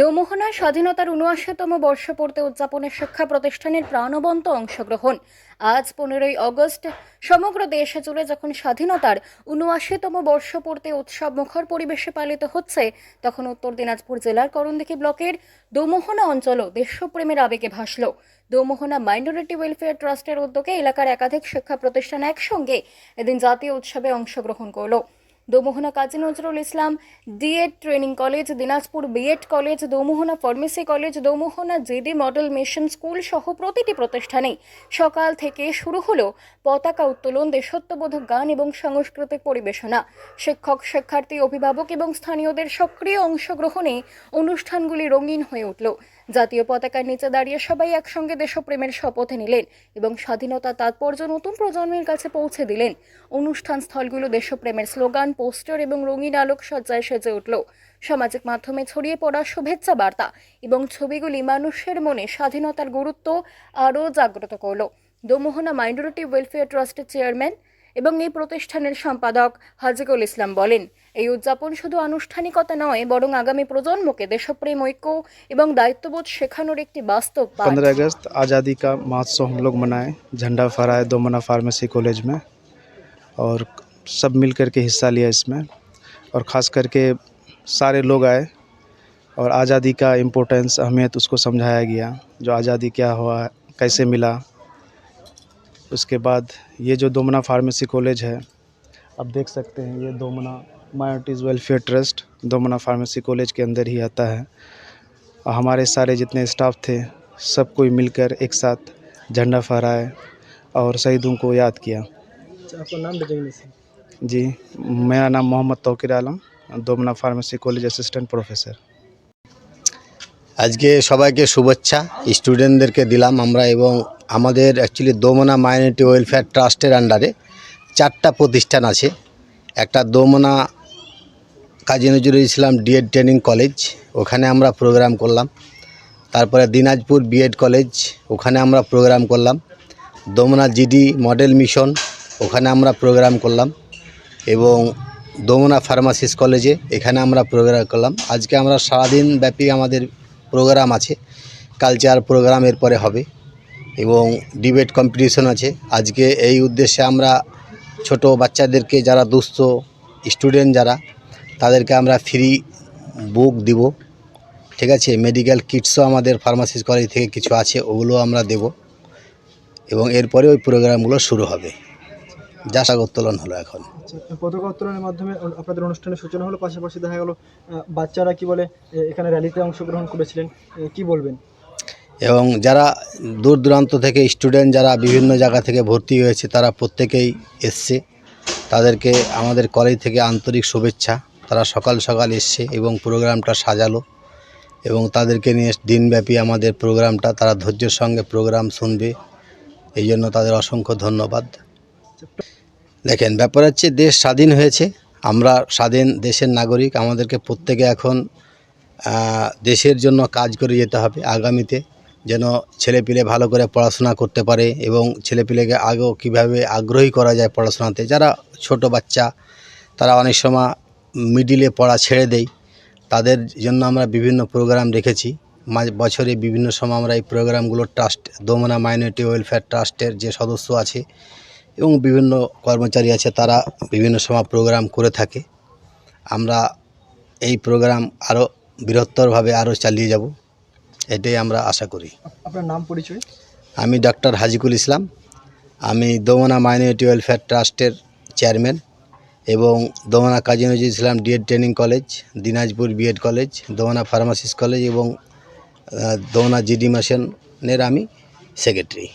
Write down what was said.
দোমোহনা স্বাধীনতার উনআশিতম বর্ষ পূর্তি উদযাপনের শিক্ষা প্রতিষ্ঠানের প্রাণবন্ত অংশগ্রহণ। আজ পনেরোই অগস্ট, সমগ্র দেশে জুড়ে যখন স্বাধীনতার উনআশিতম বর্ষ পূর্তি উৎসব মুখর পরিবেশে পালিত হচ্ছে, তখন উত্তর দিনাজপুর জেলার করণদিঘি ব্লকের দোমোহনা অঞ্চলও দেশপ্রেমের আবেগে ভাসল। দোমোহনা মাইনরিটি ওয়েলফেয়ার ট্রাস্টের উদ্যোগে এলাকার একাধিক শিক্ষা প্রতিষ্ঠান একসঙ্গে এদিন জাতীয় উৎসবে অংশগ্রহণ করল। Domohana Kazi Nazrul Islam DEd training college Dinajpur BEd college Domohana pharmacy college Domohana JD model mission school সহ প্রতিটি প্রতিষ্ঠানে সকাল থেকে শুরু হলো পতাকা উত্তোলন, দেশত্ববোধক গান এবং সাংস্কৃতিক পরিবেশনা। শিক্ষক, শিক্ষার্থী, অভিভাবক এবং স্থানীয়দের সক্রিয় অংশগ্রহণে অনুষ্ঠানগুলি রঙিন হয়ে উঠল। জাতীয় পতাকার নিচে দাঁড়িয়ে সবাই একসঙ্গে দেশপ্রেমের শপথ নিলেন এবং স্বাধীনতা তাৎপর্য নতুন প্রজন্মের কাছে পৌঁছে দিলেন। অনুষ্ঠান স্থলগুলো দেশপ্রেমের স্লোগান, পোস্টার এবং রঙিন আলোকসজ্জায় সেজে উঠল। সামাজিক মাধ্যমে ছড়িয়ে পড়া শুভেচ্ছা বার্তা এবং ছবিগুলি মানুষের মনে স্বাধীনতার গুরুত্ব আরও জাগ্রত করল। দোমোহনা মাইনরিটি ওয়েলফেয়ার ট্রাস্টের চেয়ারম্যান এবং এই প্রতিষ্ঠানের সম্পাদক হাজিকুল ইসলাম বলেন এই উদযাপন শুধু আনুষ্ঠানিকতা নয় বরং আগামী প্রজন্মকে দেশপ্রেম ঐক্য এবং দায়িত্ববোধ শেখানোর একটি বাস্তব পাঠ। पंद्रह अगस्त आज़ादी का महोत्सव हम लोग मनाए झंडा फहराए दोमना फार्मेसी कॉलेज में और सब मिल कर के हिस्सा लिया इसमें और ख़ास करके सारे लोग आए और आज़ादी का इम्पोर्टेंस अहमियत उसको समझाया गया जो आज़ादी क्या हुआ कैसे मिला उसके बाद ये जो दोमना फार्मेसी कॉलेज है आप देख सकते हैं ये Domana minorities welfare trust Domana pharmacy college के अंदर ही आता है और हमारे सारे जितने स्टाफ थे सब कोई मिलकर एक साथ झंडा फहराए और शहीदों को याद किया अच्छा, आपका नाम बताइए सर जी मेरा नाम Mohammad Tauqir Alam Domana pharmacy college assistant professor আজকে সবাইকে শুভেচ্ছা স্টুডেন্টদেরকে দিলাম আমরা এবং আমাদের অ্যাকচুয়ালি দোমনা মাইনরিটি ওয়েলফেয়ার ট্রাস্টের আন্ডারে চারটা প্রতিষ্ঠান আছে। একটা Domohana Kazi Nazrul Islam DEd training college ওখানে আমরা প্রোগ্রাম করলাম। তারপরে দিনাজপুর বিএড কলেজ ওখানে আমরা প্রোগ্রাম করলাম। দোমনা জিডি মডেল মিশন ওখানে আমরা প্রোগ্রাম করলাম। এবং দোমনা ফার্মাসিস কলেজে এখানে আমরা প্রোগ্রাম করলাম। আজকে আমরা সারাদিন ব্যাপী আমাদের প্রোগ্রাম আছে। কালচার প্রোগ্রাম এরপরে হবে। এবং ডিবেট কম্পিটিশন আছে। আজকে এই উদ্দেশ্যে আমরা ছোট বাচ্চাদেরকে যারা দুস্থ স্টুডেন্ট যারা তাদেরকে আমরা ফ্রি বুক দিব। ঠিক আছে? মেডিকেল কিটসও আমাদের ফার্মাসিস কলেজ থেকে কিছু আছে ওগুলো আমরা দেব। এবং এরপরে ওই প্রোগ্রামগুলো শুরু হবে। যা স্বাগতোলন হলো এখন। আচ্ছা, পতাকা উত্তোলনের মাধ্যমে আপনাদের অনুষ্ঠানের সূচনা হলো পাশাপাশি দেখা গেল বাচ্চারা কি বলে এখানে র্যালিতে অংশগ্রহণ করেছিলেন কি বলবেন? এবং যারা দূর দূরান্ত থেকে স্টুডেন্ট যারা বিভিন্ন জায়গা থেকে ভর্তি হয়েছে, তারা প্রত্যেকেই এসছে। তাদেরকে আমাদের কলেজ থেকে আন্তরিক শুভেচ্ছা। তারা সকাল সকাল এসছে এবং প্রোগ্রামটা সাজালো এবং তাদেরকে নিয়ে দিনব্যাপী আমাদের প্রোগ্রামটা, তারা ধৈর্যের সঙ্গে প্রোগ্রাম শুনবে। এই জন্য তাদের অসংখ্য ধন্যবাদ। দেখেন, ব্যাপার হচ্ছে দেশ স্বাধীন হয়েছে। আমরা স্বাধীন দেশের নাগরিক। আমাদেরকে প্রত্যেকে এখন দেশের জন্য কাজ করে যেতে হবে আগামীতে। যেন ছেলেপিলে ভালো করে পড়াশোনা করতে পারে এবং ছেলেপিলেকে আগেও কীভাবে আগ্রহী করা যায় পড়াশোনাতে। যারা ছোট বাচ্চা, তারা অনেক সময় মিডিলে পড়া ছেড়ে দেয়। তাদের জন্য আমরা বিভিন্ন প্রোগ্রাম রেখেছি। মাঝ, বছরে বিভিন্ন সময় আমরা এই প্রোগ্রামগুলো ট্রাস্ট, দোমনা মাইনরিটি ওয়েলফেয়ার ট্রাস্টের যে সদস্য আছে এবং বিভিন্ন কর্মচারী আছে, তারা বিভিন্ন সময় প্রোগ্রাম করে থাকে। আমরা এই প্রোগ্রাম আরও বৃহত্তরভাবে আরও চালিয়ে যাব। এটাই আমরা আশা করি। আপনার নাম পরিচয়? আমি ডক্টর হাজিকুল ইসলাম। আমি দোমনা মাইনরিটি ওয়েলফেয়ার ট্রাস্টের চেয়ারম্যান এবং Domohana Kazi Nazrul Islam DEd training college Dinajpur BEd college Domohana pharmacist college এবং দমনা দোমনা জিডি মিশনের আমি সেক্রেটারি।